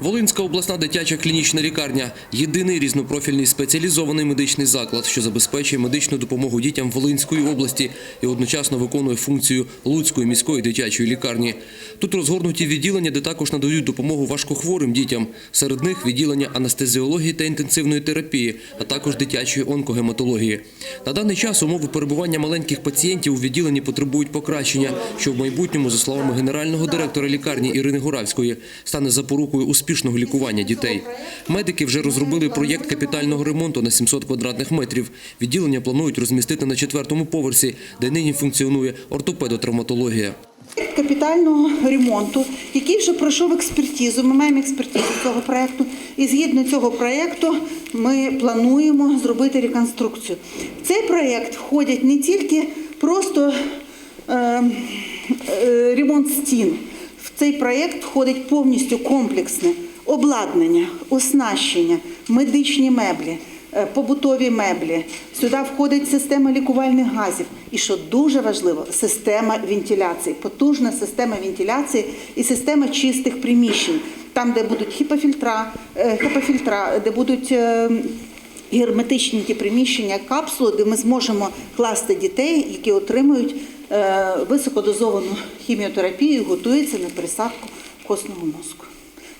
Волинська обласна дитяча клінічна лікарня єдиний різнопрофільний спеціалізований медичний заклад, що забезпечує медичну допомогу дітям Волинської області і одночасно виконує функцію Луцької міської дитячої лікарні. Тут розгорнуті відділення, де також надають допомогу важкохворим дітям. Серед них відділення анестезіології та інтенсивної терапії, а також дитячої онкогематології. На даний час умови перебування маленьких пацієнтів у відділенні потребують покращення, що в майбутньому, за словами генерального директора лікарні Ірини Горавської, стане запорукою успішного лікування дітей. Медики вже розробили проєкт капітального ремонту на 700 квадратних метрів. Відділення планують розмістити на четвертому поверсі, де нині функціонує ортопедотравматологія. капітального ремонту, який вже пройшов експертизу. Ми маємо експертизу цього проєкту. І згідно цього проєкту ми плануємо зробити реконструкцію. В цей проєкт входять не тільки просто е, е, ремонт стін. Цей проєкт входить повністю комплексне обладнання, оснащення, медичні меблі, е, побутові меблі. Сюди входить система лікувальних газів. І що дуже важливо, система вентиляції, потужна система вентиляції і система чистих приміщень, там, де будуть хіпофільтра, е, хепофільтра, де будуть. е, Герметичні ті приміщення, капсули, де ми зможемо класти дітей, які отримують високодозовану хіміотерапію, готується на пересадку костного мозку.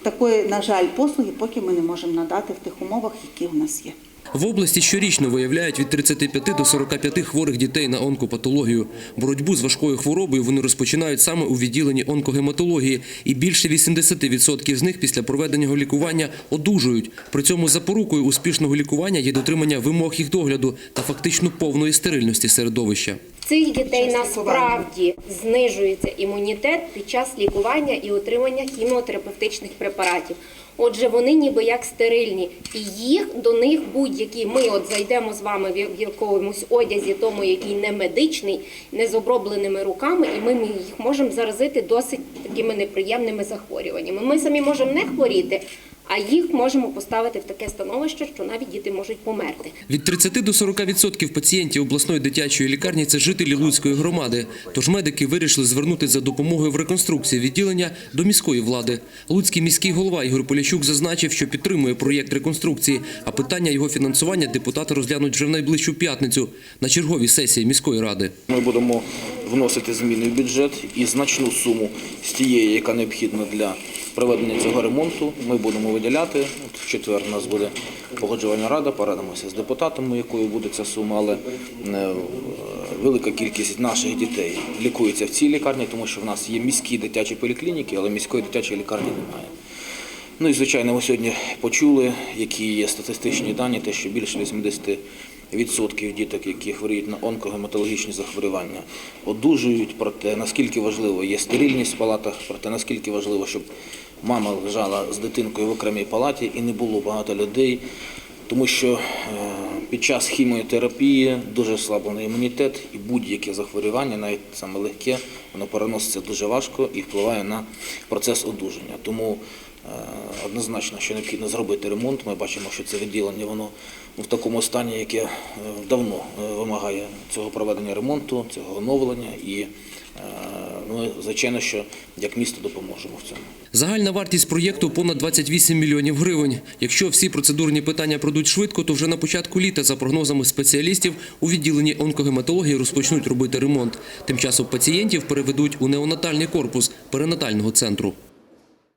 Такої, на жаль, послуги поки ми не можемо надати в тих умовах, які у нас є. В області щорічно виявляють від 35 до 45 хворих дітей на онкопатологію. Боротьбу з важкою хворобою вони розпочинають саме у відділенні онкогематології, і більше 80% з них після проведеного лікування одужують. При цьому запорукою успішного лікування є дотримання вимог їх догляду та фактично повної стерильності середовища. цих дітей насправді знижується імунітет під час лікування і отримання хіміотерапевтичних препаратів. Отже, вони ніби як стерильні, і їх до них будь-які. Ми от зайдемо з вами в якомусь одязі, тому який не медичний, не з обробленими руками, і ми їх можемо заразити досить такими неприємними захворюваннями. Ми самі можемо не хворіти, а їх можемо поставити в таке становище, що навіть діти можуть померти. Від 30 до 40% пацієнтів обласної дитячої лікарні це жителі Луцької громади. Тож медики вирішили звернутися за допомогою в реконструкції відділення до міської влади. Луцький міський голова Ігор Поліщук зазначив, що підтримує проєкт реконструкції, а питання його фінансування депутати розглянуть вже в найближчу п'ятницю на черговій сесії міської ради. Ми будемо вносити зміни в бюджет і значну суму з тієї, яка необхідна для проведення цього ремонту, ми будемо виділяти. В четвер у нас буде погоджувальна рада, порадимося з депутатами, якою буде ця сума, але е, велика кількість наших дітей лікується в цій лікарні, тому що в нас є міські дитячі поліклініки, але міської дитячої лікарні немає. Ну і звичайно, ми сьогодні почули, які є статистичні дані, те, що більше 80% діток, які хворіють на онкогематологічні захворювання, одужують про те, наскільки важливо є стерильність в палатах, про те, наскільки важливо, щоб мама лежала з дитинкою в окремій палаті і не було багато людей. Тому що е, під час хіміотерапії дуже слаблений імунітет і будь-яке захворювання, навіть саме легке, воно переноситься дуже важко і впливає на процес одужання. Тому е, однозначно, що необхідно зробити ремонт. Ми бачимо, що це відділення воно в такому стані, яке е, давно е, вимагає цього проведення ремонту, цього оновлення. І е, ну, звичайно, що як місто допоможемо в цьому. Загальна вартість проєкту понад 28 мільйонів гривень. Якщо всі процедурні питання пройдуть швидко, то вже на початку літа, за прогнозами спеціалістів, у відділенні онкогематології розпочнуть робити ремонт. Тим часом пацієнтів переведуть у неонатальний корпус перинатального центру.